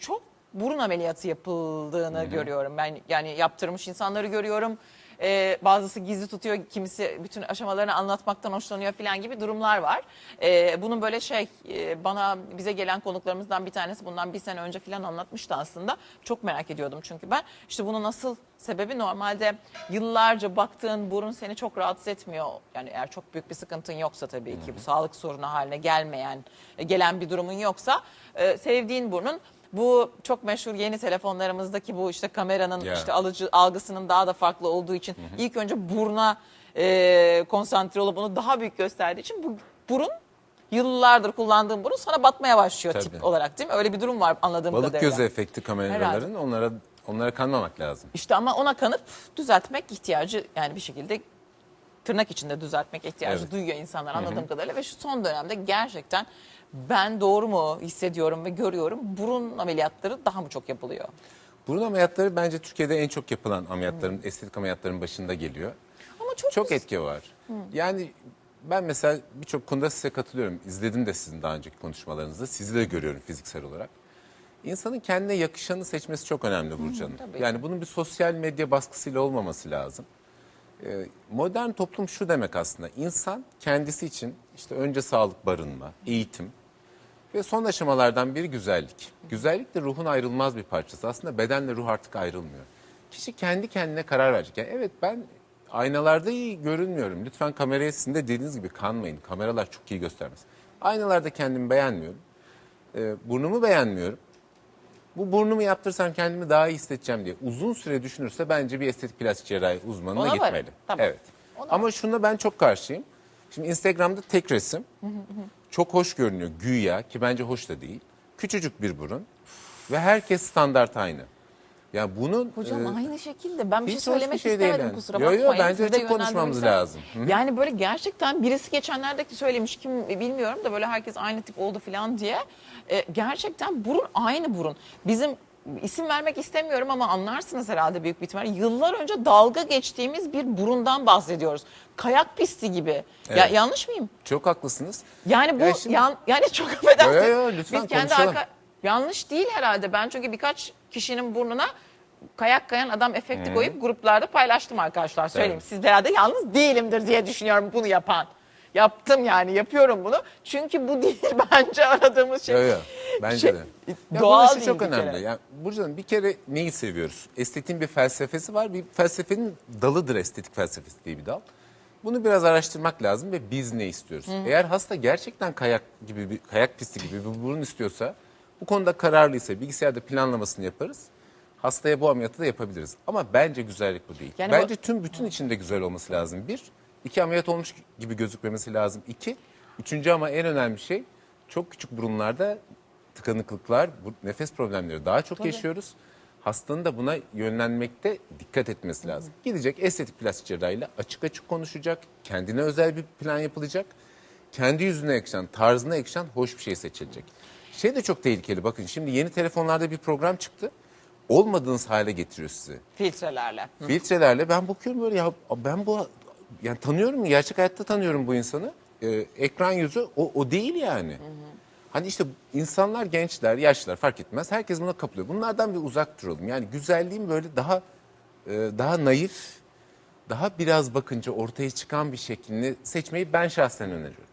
çok burun ameliyatı yapıldığını görüyorum. Ben yani yaptırmış insanları görüyorum. Ee, bazısı gizli tutuyor, kimisi bütün aşamalarını anlatmaktan hoşlanıyor falan gibi durumlar var. Ee, bunun böyle şey e, bana bize gelen konuklarımızdan bir tanesi bundan bir sene önce falan anlatmıştı aslında. Çok merak ediyordum çünkü ben. İşte bunun nasıl sebebi normalde yıllarca baktığın burun seni çok rahatsız etmiyor. Yani eğer çok büyük bir sıkıntın yoksa tabii ki bu sağlık sorunu haline gelmeyen, gelen bir durumun yoksa e, sevdiğin burnun bu çok meşhur yeni telefonlarımızdaki bu işte kameranın Ya. işte alıcı algısının daha da farklı olduğu için ilk önce buruna e, konsantre olup onu daha büyük gösterdiği için bu burun yıllardır kullandığın burun sana batmaya başlıyor Tabii. tip olarak değil mi? Öyle bir durum var anladığım Balık kadarıyla. gözü efekti kameraların onlara onlara kanmamak lazım. İşte ama ona kanıp düzeltmek ihtiyacı yani bir şekilde tırnak içinde düzeltmek ihtiyacı Evet. duyuyor insanlar anladığım kadarıyla ve şu son dönemde gerçekten ben doğru mu hissediyorum ve görüyorum burun ameliyatları daha mı çok yapılıyor? Burun ameliyatları bence Türkiye'de en çok yapılan ameliyatların, estetik ameliyatların başında geliyor. Ama çok, Çok etki var. Yani ben mesela birçok konuda size katılıyorum. İzledim de sizin daha önceki konuşmalarınızda. Sizi de görüyorum fiziksel olarak. İnsanın kendine yakışanı seçmesi çok önemli Burcu Hanım. Yani bunun bir sosyal medya baskısıyla olmaması lazım. Ee, modern toplum şu demek aslında. İnsan kendisi için işte önce sağlık, barınma, eğitim ve son aşamalardan biri güzellik. Güzellik de ruhun ayrılmaz bir parçası. Aslında bedenle ruh artık ayrılmıyor. Kişi kendi kendine karar verecek. Yani evet ben aynalarda iyi görünmüyorum. Lütfen kameraya sizin de dediğiniz gibi kanmayın. Kameralar çok iyi göstermez. Aynalarda kendimi beğenmiyorum. Ee, burnumu beğenmiyorum. Bu burnumu yaptırsam kendimi daha iyi hissedeceğim diye uzun süre düşünürse bence bir estetik plastik cerrahi uzmanına Ona varım. gitmeli. Tamam. Evet. Ona Ama şuna ben çok karşıyım. Şimdi Instagram'da tek resim. Çok hoş görünüyor güya ki bence hoş da değil. Küçücük bir burun ve herkes standart aynı. Ya bunun Hocam e, aynı şekilde ben bir şey hiç hoş bir söylemek şey değil istemedim yani. kusura Yo, bakmayın. yo, bence Siz de açık konuşmamız lazım. Hı hı. Yani böyle gerçekten birisi geçenlerde söylemiş kim bilmiyorum da böyle herkes aynı tip oldu falan diye. E, gerçekten burun aynı burun. Bizim isim vermek istemiyorum ama anlarsınız herhalde büyük bir ihtimalle. Yıllar önce dalga geçtiğimiz bir burundan bahsediyoruz. Kayak pisti gibi. Ya, Evet. yanlış mıyım? çok haklısınız. Yani bu Ya şimdi- yan, yani çok affedersiniz. Yo, yo, lütfen Biz kendi konuşalım. arka yanlış değil herhalde. Ben çünkü birkaç kişinin burnuna kayak kayan adam efekti koyup gruplarda paylaştım arkadaşlar. Söyleyeyim. Evet. Siz de herhalde yalnız değilimdir diye düşünüyorum bunu yapan. Yaptım yani yapıyorum bunu. Çünkü bu değil bence aradığımız şey. Yo, yo, bence Şey, de. Ya doğal değil çok bir önemli. kere. Yani Burcu Hanım bir kere neyi seviyoruz? Estetiğin bir felsefesi var. Bir felsefenin dalıdır estetik felsefesi diye bir dal. Bunu biraz araştırmak lazım ve biz ne istiyoruz? Eğer hasta gerçekten kayak gibi bir kayak pisti gibi bir burun istiyorsa bu konuda kararlıysa bilgisayarda planlamasını yaparız. Hastaya bu ameliyatı da yapabiliriz. Ama bence güzellik bu değil. Yani bence bu- tüm bütün içinde güzel olması lazım. Bir, iki ameliyat olmuş gibi gözükmemesi lazım. İki, üçüncü ama en önemli şey çok küçük burunlarda tıkanıklıklar, bu nefes problemleri daha çok yaşıyoruz. Hastanın da buna yönlenmekte dikkat etmesi lazım. Gidecek estetik plastik cerrahiyle açık açık konuşacak. Kendine özel bir plan yapılacak. Kendi yüzüne yakışan, tarzına yakışan hoş bir şey seçilecek. Şey de çok tehlikeli. Bakın şimdi yeni telefonlarda bir program çıktı. Olmadığınız hale getiriyor sizi. Filtrelerle. Filtrelerle ben bakıyorum böyle ya ben bu yani tanıyorum gerçek hayatta tanıyorum bu insanı. Ee, ekran yüzü o, o değil yani. Hani işte insanlar gençler, yaşlılar fark etmez. Herkes buna kapılıyor. Bunlardan bir uzak duralım. Yani güzelliğin böyle daha e, daha naif, daha biraz bakınca ortaya çıkan bir şeklini seçmeyi ben şahsen öneriyorum.